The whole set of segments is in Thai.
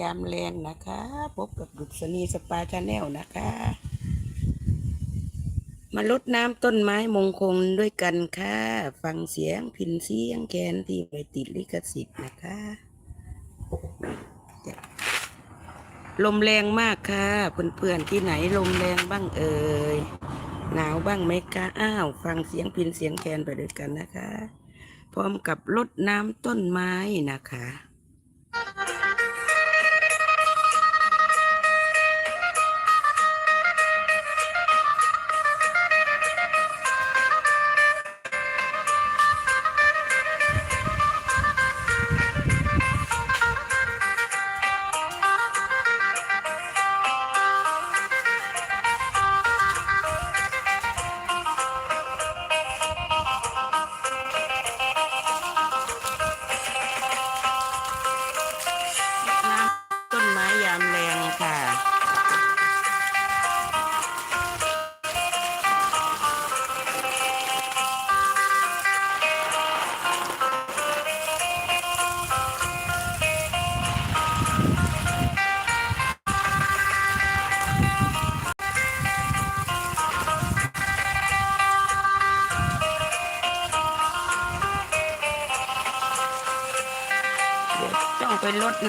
ยามแรงนะคะ พบกับดุษณีสปาชาแนลนะคะ มาลดน้ำต้นไม้มงคลด้วยกันค่ะ ฟังเสียงพินเสียงแกนที่ไม่ติดลิขสิทธิ์นะคะ ลมแรงมากค่ะ เพื่อนๆที่ไหนลมแรงบ้างเอ่ย หนาวบ้างไหมคะอ้าว ฟังเสียงพินเสียงแกนไปด้วยกันนะคะ พร้อมกับลดน้ำต้นไม้นะคะ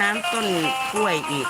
น้ำต้นกล้วยอีก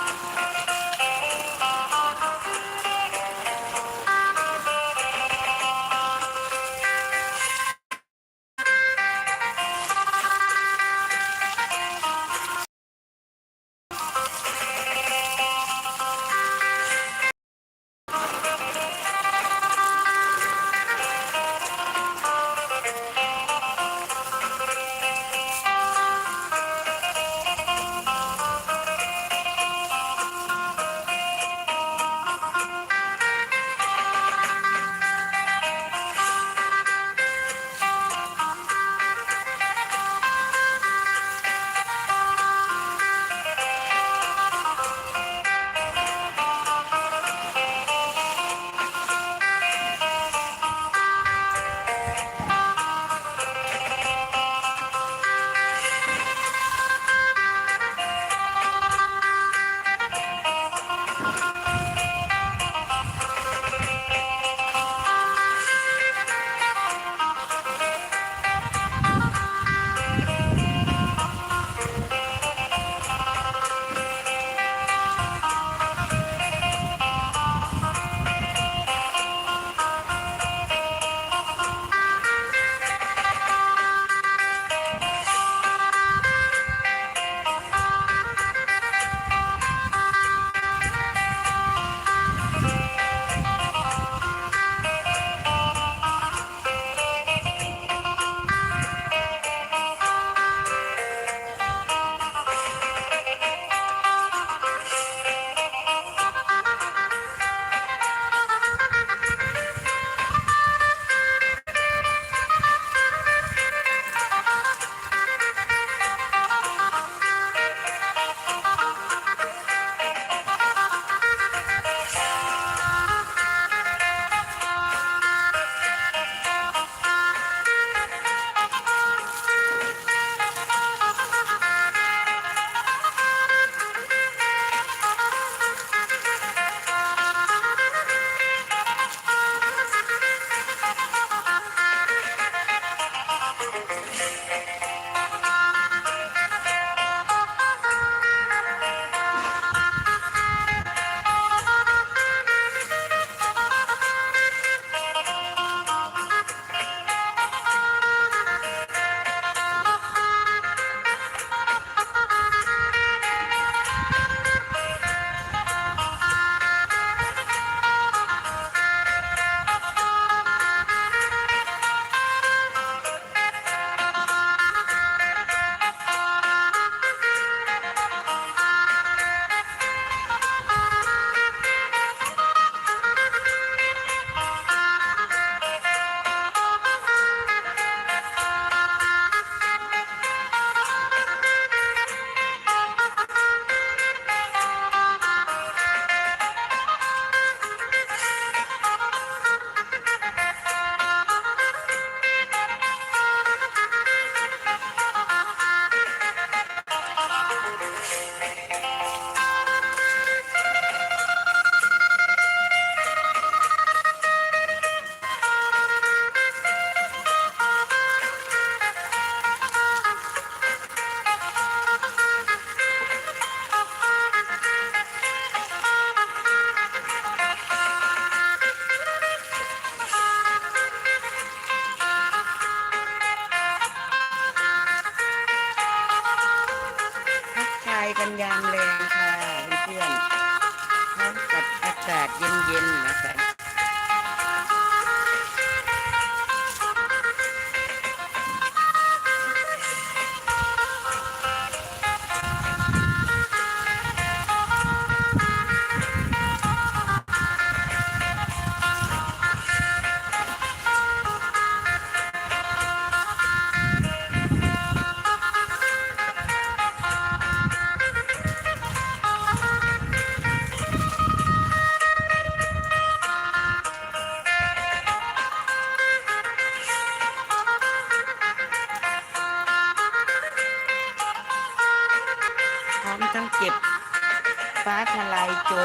ากาศเย็นๆนะคะพ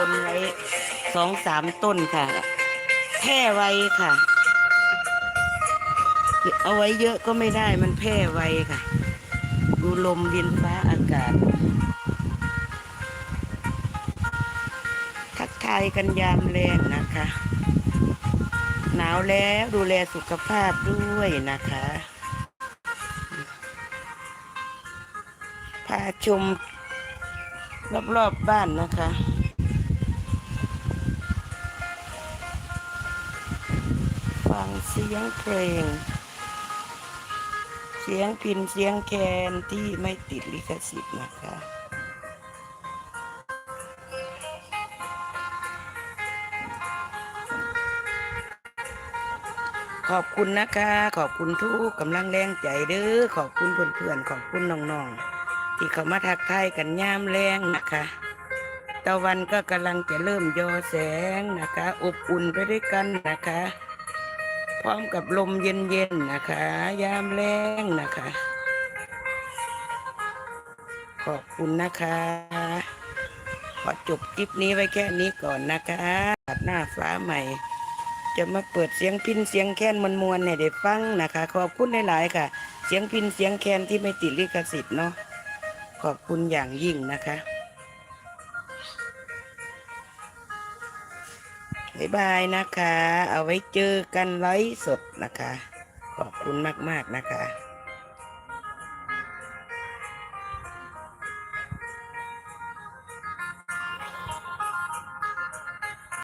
ายโจรไว้สองสามต้นค่ะแพร่ไว้ค่ะ เอาไว้เยอะก็ไม่ได้มันแพร่ไว้ค่ะ ดูลมดินฟ้าอากาศ ทักทายกันยามแรงนะคะ หนาวแล้วดูแลสุขภาพด้วยนะคะพาชมรอบๆบบ้านนะคะ ฟังเสียงเพลง เสียงพินเสียงแคนที่ไม่ติดลิขสิทธิ์นะคะขอบคุณนะคะ ขอบคุณทุกกำลังแรงใจเด้อขอบคุณเพื่อนๆขอบคุณน้องๆที่เขามาทักทายกันย่ามแรงนะคะตะวันก็กำลังจะเริ่มยอแสงนะคะ อบอุ่นไปด้วยกันนะคะ พร้อมกับลมเย็นๆนะคะ ยามแรงนะคะ ขอบคุณนะคะ ขอจบคลิปนี้ไว้แค่นี้ก่อนนะคะตัดหน้าฟ้าใหม่ จะมาเปิดเสียงพินเสียงแค้นมวลๆให้ได้ฟังนะคะ ขอบคุณหลายๆค่ะ เสียงพินเสียงแค้นที่ไม่ติดลิขสิทธิ์เนาะขอบคุณอย่างยิ่งนะคะ บ๊ายบายนะคะ เอาไว้เจอกันไลฟ์สดนะคะ ขอบคุณมาก ๆ นะคะ